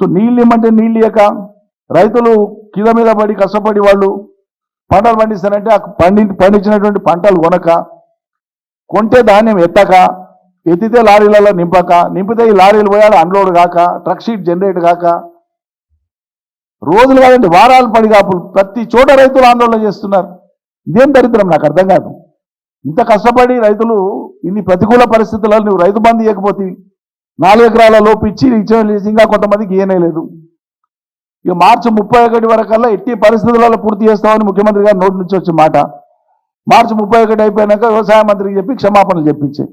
So నీళ్ళు ఇమ్మంటే నీళ్ళు ఇయ్యక రైతులు కింద మీద పడి కష్టపడి వాళ్ళు పంటలు పండిస్తారంటే ఆ పండి పండించినటువంటి పంటలు కొనక కొంటే ధాన్యం ఎత్తక ఎత్తితే లారీలలో నింపక నింపితే ఈ లారీలు పోయాడు అన్లోడ్ కాక ట్రక్ షీట్ జనరేట్ కాక రోజులు కాదండి వారాలు పడిగాపులు ప్రతి చోట రైతులు ఆందోళన చేస్తున్నారు. ఇదేం దరిద్రం? నాకు అర్థం కాదు. ఇంత కష్టపడి రైతులు ఇన్ని ప్రతికూల పరిస్థితుల్లో నువ్వు రైతు బంధు ఇవ్వకపోతే నాలుగు ఎకరాల లోపు ఇచ్చి ఇంకా కొంతమందికి ఇయ్యనే లేదు. ఇక మార్చి ముప్పై ఒకటి వరకల్లా ఎట్టి పరిస్థితులలో పూర్తి చేస్తామని ముఖ్యమంత్రి గారు నోటి నుంచి వచ్చే మాట. మార్చి ముప్పై ఒకటి అయిపోయినాక వ్యవసాయ మంత్రికి చెప్పి క్షమాపణలు చెప్పించి.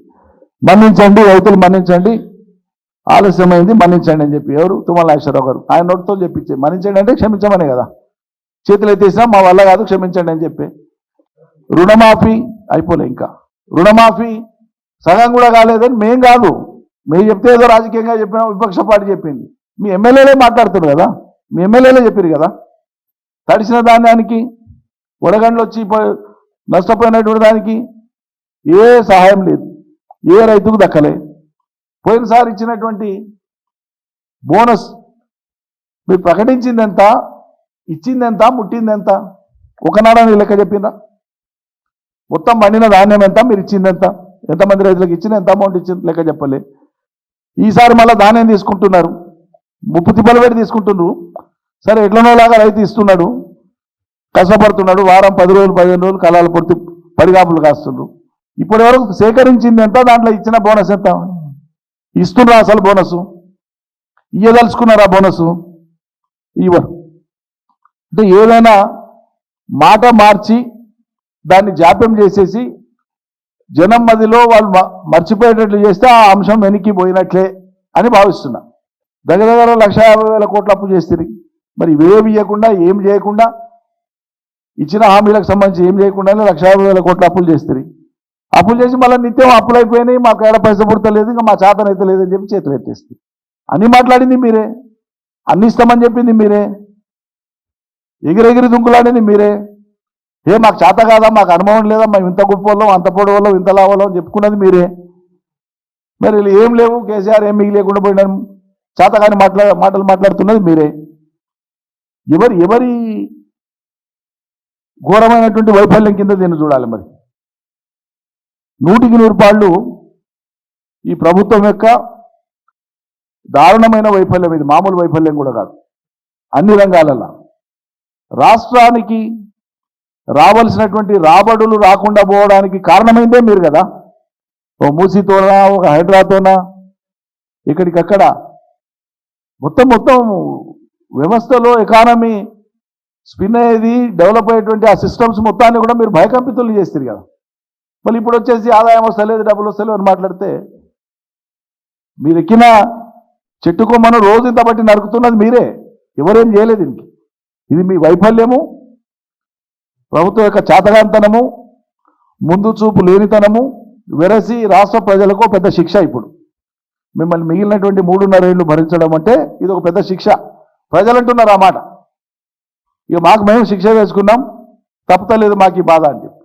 మన్నించండి రైతులు మన్నించండి ఆలస్యమైంది మన్నించండి అని చెప్పి ఎవరు? తుమ్మల నాగేశ్వరరావు గారు. ఆయన నోటితో చెప్పించే. మన్నించండి అంటే క్షమించమనే కదా. చేతులు ఎత్తేసినా మా వల్ల కాదు క్షమించండి అని చెప్పి. రుణమాఫీ అయిపోలే ఇంకా. రుణమాఫీ సగం కూడా కాలేదని మేం కాదు. మీరు చెప్తే ఏదో రాజకీయంగా చెప్పిన విపక్ష పార్టీ చెప్పింది. మీ ఎమ్మెల్యేలే మాట్లాడుతున్నారు కదా? మీ ఎమ్మెల్యేలే చెప్పారు కదా? తడిసిన ధాన్యానికి వడగండ్లు వచ్చి నష్టపోయినటువంటి దానికి ఏ సహాయం లేదు. ఏ రైతుకు దక్కలే. పోయినసారి ఇచ్చినటువంటి బోనస్ మీరు ప్రకటించింది ఎంత ఇచ్చింది ఎంత ముట్టింది ఎంత ఒకనాడని లెక్క చెప్పిందా మొత్తం పండిన ధాన్యం ఎంత? మీరు ఇచ్చింది ఎంత ఎంతమంది రైతులకు ఇచ్చిన ఎంత అమౌంట్ ఇచ్చింది లెక్క చెప్పలే. ఈసారి మళ్ళీ ధాన్యం తీసుకుంటున్నారు. ముప్పు తిప్పలు పెట్టి తీసుకుంటున్నారు. సరే ఎట్లనోలాగా రైతు ఇస్తున్నాడు. కష్టపడుతున్నాడు. వారం పది రోజులు పదిహేను రోజులు కళాలు పొడితే పడిగాపులు కాస్తుండ్రు. ఇప్పటి వరకు సేకరించింది ఎంత? దాంట్లో ఇచ్చిన బోనస్ ఎంత? ఇస్తున్నారు అసలు బోనస్. ఇయ్యదలుచుకున్నారా బోనస్? ఇవ్వరు అంటే ఏదైనా మాట మార్చి దాన్ని జాప్యం చేసేసి జనం మదిలో వాళ్ళు మ- మర్చిపోయేటట్లు చేస్తే ఆ అంశం వెనక్కి పోయినట్లే అని భావిస్తున్నా. దగ్గర దగ్గర లక్ష యాభై వేల కోట్ల అప్పు చేస్తుంది మరి ఇవేమి ఇవ్వకుండా ఏం చేయకుండా ఇచ్చిన హామీలకు సంబంధించి ఏం చేయకుండానే లక్ష యాభై వేల కోట్ల అప్పులు చేస్తుంది అప్పులు చేసి మళ్ళీ నిత్యం అప్పులు అయిపోయినాయి మాకు ఏడ పైస పుడతలేదు ఇంకా మా చేతనైతే లేదని చెప్పి చేతులు ఎత్తేస్తుంది అన్ని మాట్లాడింది మీరే. అన్ని ఇస్తామని చెప్పింది మీరే. ఎగిరెగిరి దుంకులాడింది మీరే. ఏ మాకు చేత కాదా? మాకు అనుభవం లేదా? మేము ఇంత గొప్ప వాళ్ళం అంత పొడి వాళ్ళం ఇంత లావాలో చెప్పుకున్నది మీరే. మరి వీళ్ళు ఏం లేవు కేసీఆర్ ఏం మిగిలేకుండా పోయినా చేత కానీ మాట్లా మాటలు మాట్లాడుతున్నది మీరే. ఎవరి ఎవరి ఘోరమైనటువంటి వైఫల్యం కింద దీన్ని చూడాలి మరి. నూటికి నూరు పాళ్ళు ఈ ప్రభుత్వం యొక్క దారుణమైన వైఫల్యం ఇది. మామూలు వైఫల్యం కూడా కాదు. అన్ని రంగాలలో. రాష్ట్రానికి రావాల్సినటువంటి రాబడులు రాకుండా పోవడానికి కారణమైందే మీరు కదా? ఓ మూసీతోనా ఒక హైడ్రాతోనా? ఇక్కడికక్కడ మొత్తం మొత్తం వ్యవస్థలో ఎకానమీ స్పిన్ అయ్యేది డెవలప్ అయ్యేటువంటి ఆ సిస్టమ్స్ మొత్తాన్ని కూడా మీరు భయకంపితులు చేస్తారు కదా? మళ్ళీ ఇప్పుడు వచ్చేసి ఆదాయం వస్తలేదు డబ్బులు వస్తలేవు అని మాట్లాడితే మీరు ఎక్కిన చెట్టు మనం రోజు ఇంత బట్టి నరుకుతున్నది మీరే. ఎవరేం చేయలేదు దీనికి. ఇది మీ వైఫల్యము ప్రభుత్వం యొక్క చేతగాంతనము ముందు చూపు లేనితనము వెరసి రాష్ట్ర ప్రజలకు పెద్ద శిక్ష ఇప్పుడు. మిమ్మల్ని మిగిలినటువంటి మూడున్నర ఏళ్ళు భరించడం అంటే ఇది ఒక పెద్ద శిక్ష. ప్రజలంటున్నారు ఆ మాట. ఇక మాకు మేము శిక్ష వేసుకున్నాం తప్పతలేదు మాకు ఈ బాధ అని చెప్పి.